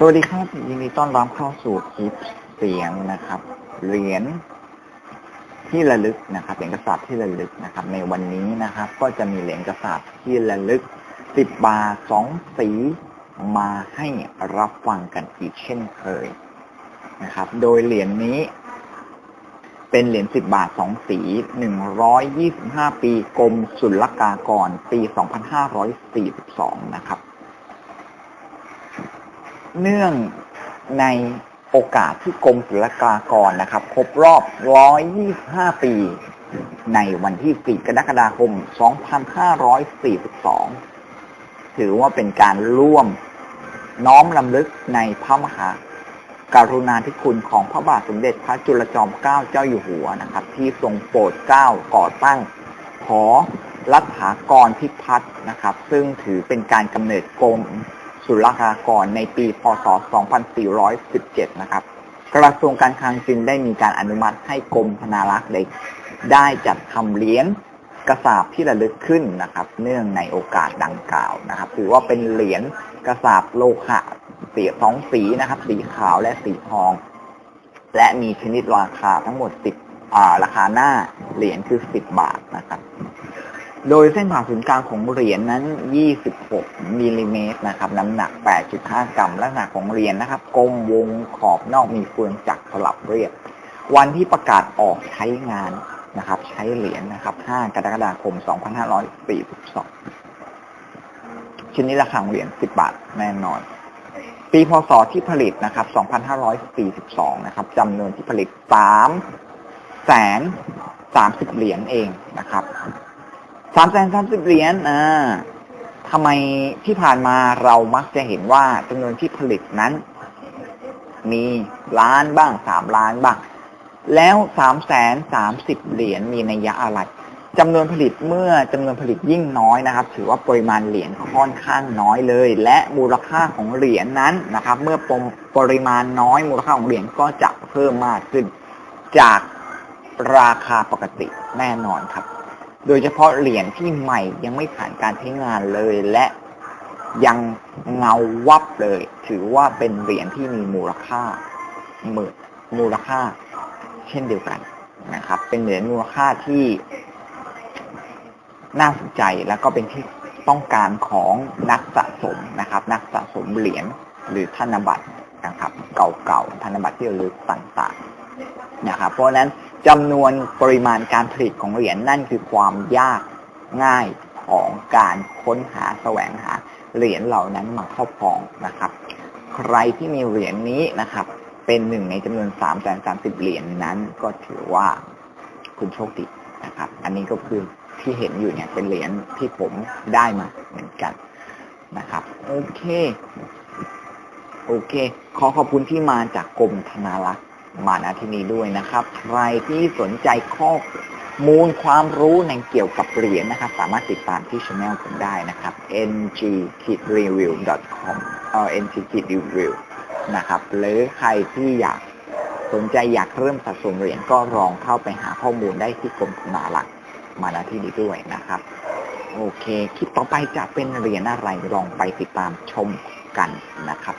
สวัสดีครับยินดีต้อนรับเข้าสู่คลิปเสียงนะครับ เหรียญที่ระลึกนะครับเหรียญกระสาบที่ระลึกนะครับ ในวันนี้นะครับ ก็จะมีเหรียญกระสาบที่ระลึกสิบบาทสองสีมาให้รับฟังกันอีกเช่นเคยนะครับ โดยเหรียญนี้ เป็นเหรียญสิบบาทสองสีหนึ่งร้อยยี่สิบห้าปีกรมศุลกากร ปีสองพันห้าร้อยสี่สิบสองนะครับ เนื่องในโอกาสที่กรมศุลกากรนะครับ ครบรอบ 125 ปี ในวันที่ 4 กรกฎาคม 2542 ถือว่าเป็นการร่วมน้อมลำลึกในพระมหาการุณาธิคุณของพระบาทสมเด็จพระจุลจอมเกล้าเจ้าอยู่หัวนะครับ ที่ทรงโปรดเกล้าก่อตั้งหอรัฐากรพิพัฒน์นะครับ ซึ่งถือเป็นการกำเนิดกรม ศุลกากรในปี พศ 2417 นะครับ กระทรวงการคลังจึงได้มีการอนุมัติให้กรมธนารักษ์เด็กได้จัดทำเหรียญกระสาบที่ระลึกขึ้นนะครับ เนื่องในโอกาสดังกล่าวนะครับ ถือว่าเป็นเหรียญกระสาบโลหะสีสองสีนะครับ สีขาวและสีทอง และมีชนิดราคาทั้งหมด 10 อ่า ราคาหน้าเหรียญคือ 10 บาทนะครับ โดยเส้นผ่าศูนย์กลางของเหรียญนั้น 26มิลลิเมตรนะครับ น้ำหนัก 8.5 กรัม ลักษณะของเหรียญนะครับ กลมวงขอบนอกมีเฟืองจักรสลับเรียบ วันที่ประกาศออกใช้งานนะครับ ใช้เหรียญนะครับ 5 กรกฎาคม 2542ชนิดราคาของเหรียญ 10 บาทแน่นอน ปีพศที่ผลิตนะครับ 2542 นะครับจำนวนที่ผลิต3แสน30 เหรียญเองนะครับ สามแสนสามสิบเหรียญอ่าทำไมที่ผ่านมาเรามักจะเห็นว่าจำนวนที่ผลิตนั้น มีล้านบ้างสามล้านบ้าง แล้วสามแสนสามสิบเหรียญมีนัยยะอะไรจำนวนผลิตเมื่อจำนวนผลิตยิ่งน้อยนะครับ ถือว่าปริมาณเหรียญค่อนข้างน้อยเลย และมูลค่าของเหรียญนั้นนะครับ เมื่อปริมาณน้อยมูลค่าของเหรียญก็จะเพิ่มมากขึ้น จากราคาปกติแน่นอนครับ โดยเฉพาะเหรียญที่ใหม่ยังไม่ผ่านการใช้งานเลยและยังเงาวับเลย ถือว่าเป็นเหรียญที่มีมูลค่าหมื่นมูลค่า เช่นเดียวกันนะครับ เป็นเหรียญมูลค่าที่น่าสนใจแล้วก็เป็นที่ต้องการของนักสะสมนะครับ นักสะสมเหรียญหรือธนบัตรนะครับ เก่าๆธนบัตรที่ระลึกต่างๆนะครับ เพราะฉะนั้น จำนวนปริมาณการผลิตของเหรียญนั่นคือความยากง่ายของการค้นหาแสวงหาเหรียญเหล่านั้นมาครอบครองนะครับ ใครที่มีเหรียญนี้นะครับ เป็นหนึ่งในจำนวน3ามแสนสามสิบเหรียญนนั้นก็ถือว่าคุณโชคดีนะครับ อันนี้ก็คือที่เห็นอยู่เนี่ยเป็นเหรียญที่ผมได้มาเหมือนกันนะครับ โอเค โอเค ขอขอบคุณที่มาจากกรมธนารักษ์ มาณที่นี้ด้วยนะครับ ใครที่สนใจข้อมูลความรู้ในเกี่ยวกับเหรียญนะครับ สามารถติดตามที่ช anel ผมได้นะครับ ng-review.com เอ่อ ng-review นะครับ หรือใครที่อยากสนใจอยากเริ่มสะสมเหรียญก็ลองเข้าไปหาข้อมูลได้ที่กรมธนารักษ์มาณที่นี้ด้วยนะครับ โอเค คลิปต่อไปจะเป็นเหรียญอะไรลองไปติดตามชมกันนะครับ